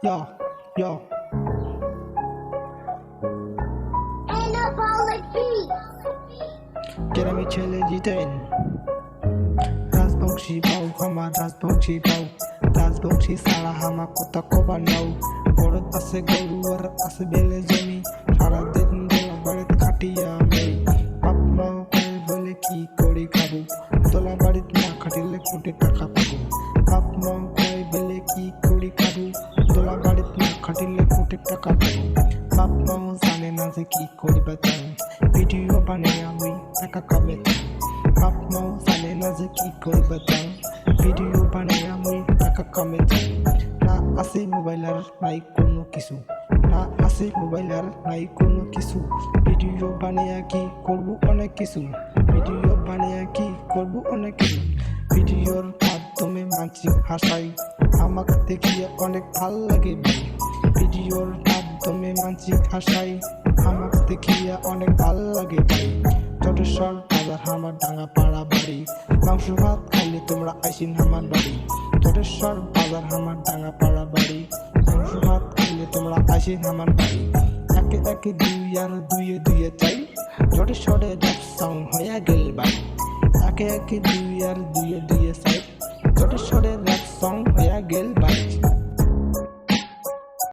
Yo, yo. গ্রামে ছেলে জিতেন রাজবংশী বাউ আমার রাজবংশী বাউ রাজবংশী সারা হামা কথা কবার নাও গরত আছে গরু আর আছে বেলে জমি সারাদিন দোলা বাড়িতে খাটিয়া নেই বাপ মা বলে কি করি খাব দোলা বাড়িতে না খাটিলে কোটি টাকা পাবো বাপ মা খাটিলে কোটি। টাকা পাবো বাপ মাও জানে না যে কি করিবা চাই ভিডিও বানিয়ে আমি টাকা কামে বাপ মাও জানে না যে কি করিবা চাই ভিডিও বানিয়ে আমি টাকা কামে না আছে মোবাইল আর নাই কোনো কিছু। না আছে মোবাইল আর নাই কোনো কিছু। ভিডিও বানিয়ে কি করব অনেক কিছু। ভিডিও বানিয়ে কি করব অনেক কিছু। ভিডিওর মাধ্যমে মানসিক হাসাই আমাকে দেখিয়ে অনেক ভালো লাগে ভিডিওর মাধ্যমে মানসিক হাসাই। আমাকে দেখিয়ে অনেক ভালো লাগে ভাই। চটেশ্বর বাজার আমার ডাঙা পাড়া বাড়ি। মাংস, ভাত খাইলে তোমরা আইসিন আমার বাড়ি। চটেশ্বর বাজার আমার ডাঙা পাড়া বাড়ি। মাংস, ভাত খাইলে তোমরা আইসিন আমার বাড়ি। একে একে দুই আর দুইয়ে দুইয়ে চাই। চটেশ্বরে র্যাপ সং হয়ে গেল ভাই। একে একে দুই আর দুইয়ে দুইয়ে চাই। চটেশ্বরে র্যাপ সং হয়ে গেল